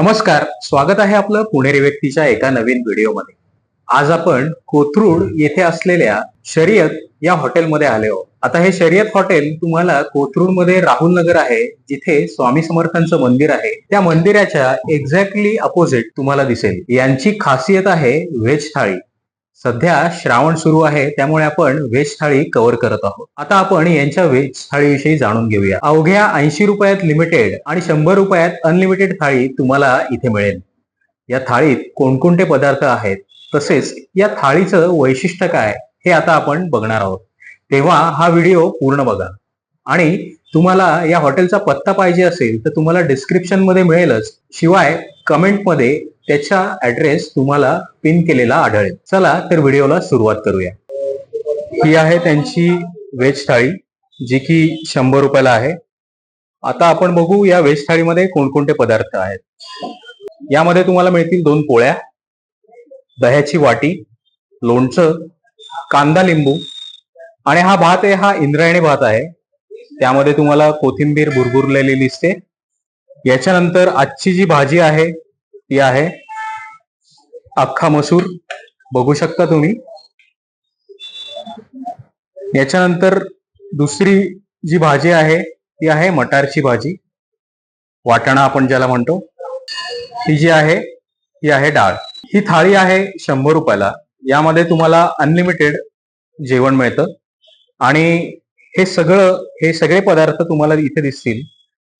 नमस्कार स्वागत आहे आपलं पुणेरी व्यक्तीच्या एका नवीन व्हिडिओमध्ये. आज आपण कोथरूड येथे असलेल्या शर्यत या हॉटेलमध्ये आले आहोत. आता हे शर्यत हॉटेल तुम्हाला कोथरूडमध्ये राहुल नगर आहे जिथे स्वामी समर्थांचं मंदिर आहे. त्या मंदिराच्या एक्झॅक्टली अपोजिट तुम्हाला दिसेल. यांची खासियत आहे व्हेज थाळी. सध्या श्रावण सुरू आहे त्यामुळे आपण व्हेज थाळी कव्हर करत आहोत. आता आपण यांच्या व्हेज थाळीविषयी जाणून घेऊया. अवघ्या ऐंशी रुपयात लिमिटेड आणि शंभर रुपयात अनलिमिटेड थाळी तुम्हाला इथे मिळेल. या थाळीत कोणकोणते पदार्थ आहेत? तसेच या थाळीचं वैशिष्ट्य काय? हे आता आपण बघणार आहोत. तेव्हा हा व्हिडिओ पूर्ण बघा. आणि तुम्हाला या हॉटेलचा पत्ता पाहिजे असेल तर तुम्हाला डिस्क्रिप्शनमध्ये मिळेलच. शिवाय कमेंटमध्ये त्याचा ऍड्रेस तुम्हाला पिन केलेला आढळेल. चला तर व्हिडिओला सुरुवात करूया. ही आहे त्यांची व्हेज थाळी जी की शंभर रुपयाला आहे. आता आपण बघू या व्हेज थाळीमध्ये कोणकोणते पदार्थ आहेत. यामध्ये तुम्हाला मिळतील दोन पोळ्या दह्याची वाटी लोणचं कांदा लिंबू आणि हा भात आहे हा इंद्रायणी भात आहे. त्यामध्ये तुम्हाला कोथिंबीर भुरभुरलेली दिसते. याच्यानंतर आजची जी भाजी आहे ती आहे अख्खा मसूर. बघू शकता तुम्ही. याच्यानंतर दुसरी जी भाजी आहे ती आहे मटारची भाजी. वाटाणा आपण ज्याला म्हणतो. ही जी आहे ही आहे डाळ. ही थाळी आहे शंभर रुपयाला. यामध्ये तुम्हाला अनलिमिटेड जेवण मिळतं. आणि हे सगळं हे सगळे पदार्थ तुम्हाला इथे दिसतील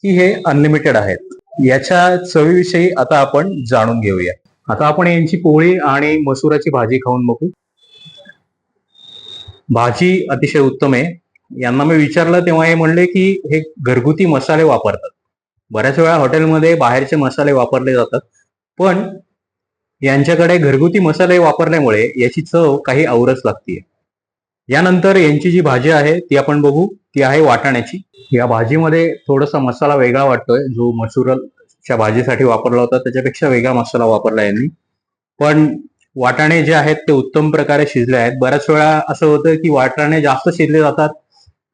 की हे अनलिमिटेड आहेत. याच्या चवीविषयी आता आपण जाणून घेऊया. आता आपण यांची पोळी आणि मसुराची भाजी खाऊन बघू. भाजी अतिशय उत्तम आहे. यांना मी विचारलं तेव्हा हे म्हणले की हे घरगुती मसाले वापरतात. बऱ्याच वेळा हॉटेलमध्ये बाहेरचे मसाले वापरले जातात. पण यांच्याकडे घरगुती मसाले वापरल्यामुळे याची चव काही औरच लागतीये. यानंतर यांची जी भाजी आहे ती आपण बघू. ती आहे वाटाण्याची. या भाजीमध्ये थोडासा मसाला वेगळा वाटतोय. जो मसुरच्या भाजीसाठी वापरला होता त्याच्यापेक्षा वेगळा मसाला वापरला यांनी. पण वाटाणे जे आहेत ते उत्तम प्रकारे शिजले आहेत. बऱ्याच वेळा असं होतं की वाटाणे जास्त शिजले जातात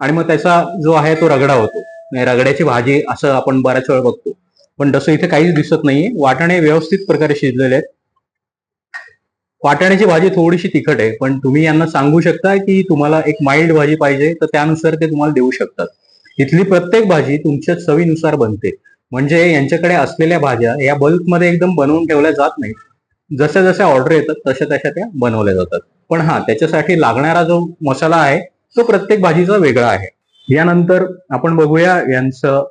आणि मग त्याचा जो आहे तो रगडा होतो. म्हणजे रगड्याची भाजी असं आपण बऱ्याच वेळा बघतो. पण तसं इथे काहीच दिसत नाहीये. वाटाणे व्यवस्थित प्रकारे शिजलेले आहेत. वाटाण्याची भाजी थोडीशी तिखट आहे पण तुम्ही यांना सांगू शकता की तुम्हाला एक माइल्ड भाजी पाहिजे तर त्यानुसार ते तुम्हाला देऊ शकतात. इथली प्रत्येक भाजी तुमच्या चवीनुसार बनते. म्हणजे यांच्याकडे असलेल्या भाज्या या बल्कमध्ये एकदम बनवून ठेवल्या जात नाहीत. जशा जशा ऑर्डर येतात तशा तशा त्या बनवल्या जातात. पण हा त्याच्यासाठी लागणारा जो मसाला आहे तो प्रत्येक भाजीचा वेगळा आहे. यानंतर आपण बघूया यांचं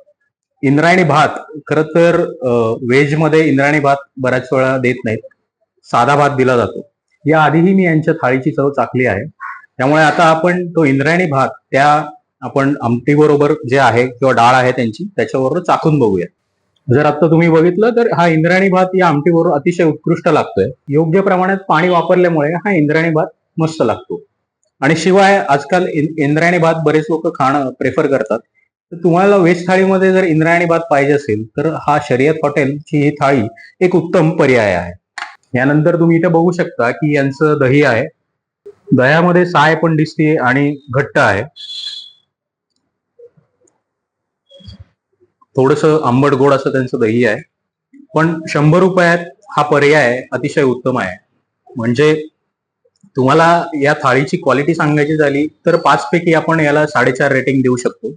इंद्रायणी भात. खर तर व्हेजमध्ये इंद्रायणी भात बऱ्याच वेळा देत नाहीत. साधा भात दिला जातो. या आधीही मी यांच्या थाळीची चव चाकली आहे. त्यामुळे आता आपण तो इंद्रायणी भात त्या आपण आमटी बरोबर जे आहे किंवा डाळ आहे त्यांची त्याच्याबरोबर चाकून बघूया. जर आता तुम्ही बघितलं तर हा इंद्रायणी भात या आमटी बरोबर अतिशय उत्कृष्ट लागतोय. योग्य प्रमाणात पाणी वापरल्यामुळे हा इंद्रायणी भात मस्त लागतो. आणि शिवाय आजकाल इंद्रायणी भात बरेच लोक खाणं प्रेफर करतात. तर तुम्हाला व्हेज थाळीमध्ये जर इंद्रायणी भात पाहिजे असेल तर हा शर्यत हॉटेलची ही थाळी एक उत्तम पर्याय आहे. यानंतर तुम्ही इथे बघू शकता की यांचं दही आहे. दह्यामध्ये साय पण दिसते आणि घट्ट आहे. थोडस आंबट गोड असं त्यांचं दही आहे. पण शंभर रुपयात हा पर्याय अतिशय उत्तम आहे. म्हणजे तुम्हाला या थाळीची क्वालिटी सांगायची झाली तर पाच पैकी आपण याला साडेचार रेटिंग देऊ शकतो.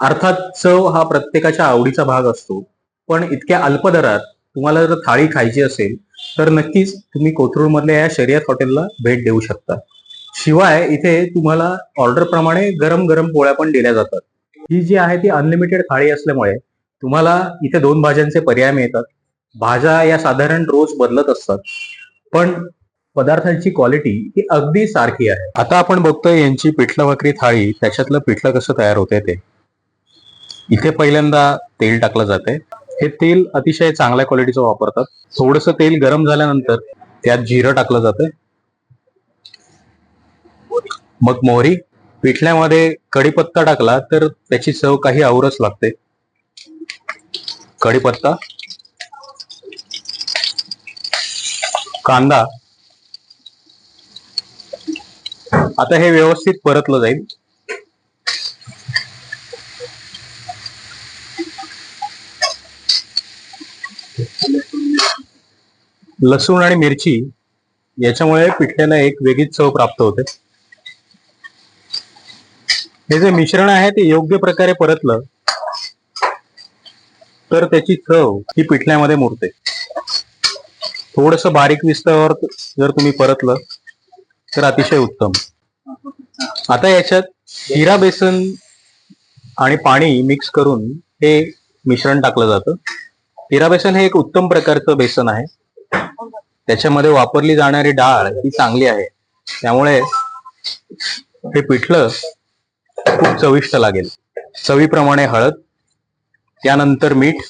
अर्थात चव हा प्रत्येकाच्या आवडीचा भाग असतो. पण इतक्या अल्प दरात तुम्हाला जर थाळी खायची असेल तर नक्कीच तुम्ही कोथरूड मधल्या या शर्यत हॉटेलला भेट देऊ शकता. शिवाय इथे तुम्हाला ऑर्डर प्रमाणे गरम गरम पोळ्या पण दिल्या जातात. ही जी आहे ती अनलिमिटेड थाळी असल्यामुळे तुम्हाला इथे दोन भाज्यांचे पर्याय मिळतात. भाज्या या साधारण रोज बदलत असतात. पण पदार्थांची क्वालिटी ही अगदी सारखी आहे. आता आपण बघतोय यांची पिठलं भाकरी थाळी त्याच्यातलं पिठलं कसं तयार होते ते. इथे पहिल्यांदा तेल टाकलं जाते हे तेल अतिशय चांगल्या क्वालिटीचं वापरतात. थोडस तेल गरम झाल्यानंतर त्यात जिरं टाकलं जातं. मग मोहरी. पिठल्यामध्ये कढीपत्ता टाकला तर त्याची चव काही आवरच लागते. कढीपत्ता. कांदा. आता हे व्यवस्थित परतलं जाईल. लसूण आणि मिरची याच्यामुळे पिठल्याला एक वेगळीच चव प्राप्त होते. हे जे मिश्रण आहे ते योग्य प्रकारे परतलं तर त्याची चव ही पिठल्यामध्ये मुरते. थोडस बारीक विस्तावर जर तुम्ही परतलं तर अतिशय उत्तम. आता याच्यात हिरा बेसन आणि पाणी मिक्स करून हे मिश्रण टाकलं जातं. हिरा बेसन हे एक उत्तम प्रकारचं बेसन आहे. त्याच्यामध्ये वापरली जाणारी डाळ ही चांगली आहे. त्यामुळे हे पिठलं खूप चविष्ट लागेल. चवीप्रमाणे हळद त्यानंतर मीठ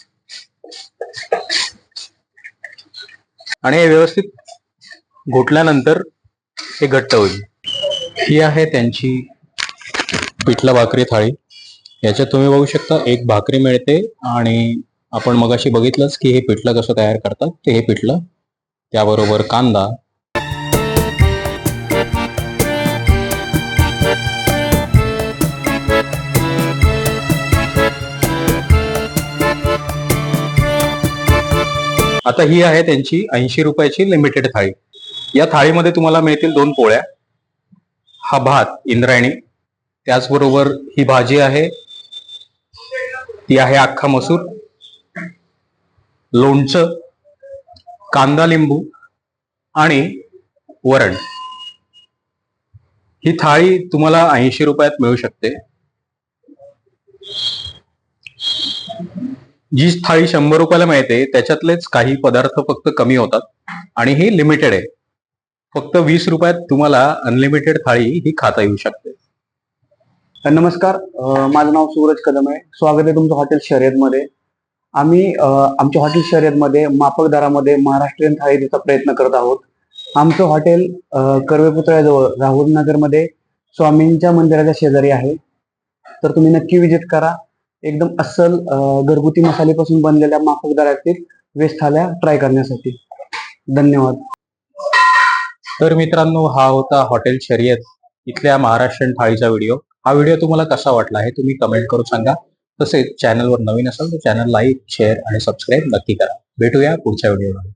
आणि हे व्यवस्थित घोटल्यानंतर हे घट्ट होईल. ही आहे त्यांची पिठला भाकरी थाळी. याच्यात तुम्ही बघू शकता एक भाकरी मिळते आणि आपण मगाशी बघितलंच की हे पिठलं कसं तयार करतात ते हे पिठलं त्याबरोबर कांदा. आता ही आहे त्यांची ऐंशी रुपयाची लिमिटेड थाळी. या थाळीमध्ये तुम्हाला मिळतील दोन पोळ्या. हा भात इंद्रायणी. त्याचबरोबर ही भाजी आहे. ती आहे अख्खा मसूर. लोणचं. कांदा लिंबू आणि वरण. ही थाळी तुम्हाला ऐंशी रुपयात मिळू शकते. जी थाळी शंभर रुपयाला मिळते त्याच्यातलेच काही पदार्थ फक्त कमी होतात आणि ही लिमिटेड आहे. फक्त वीस रुपयात तुम्हाला अनलिमिटेड थाळी ही खाता येऊ शकते. नमस्कार माझं नाव सूरज कदम आहे. स्वागत आहे तुमचं हॉटेल शर्यतमध्ये. आम्ही आमच्या हॉटेल शर्यतमध्ये माफक दरामध्ये महाराष्ट्रीयन थाळी देण्याचा प्रयत्न करत आहोत. आमचं हॉटेल अं, कर्वे पुतळ्याजवळ राहुल नगरमध्ये स्वामींच्या मंदिराच्या शेजारी आहे. तर तुम्ही नक्की विजिट करा. एकदम अस्सल घरगुती मसालेपासून बनलेल्या माफक दरातील वेस्ट थाल्या ट्राय करण्यासाठी. धन्यवाद. तर मित्रांनो हा होता हॉटेल शर्यत इथल्या महाराष्ट्रीयन थाळीचा व्हिडिओ. हा व्हिडिओ तुम्हाला कसा वाटला हे तुम्ही कमेंट करून सांगा. तसेच चॅनलवर नवीन असाल तर चॅनल लाईक शेअर आणि सबस्क्राईब नक्की करा. भेटूया पुढच्या व्हिडिओमध्ये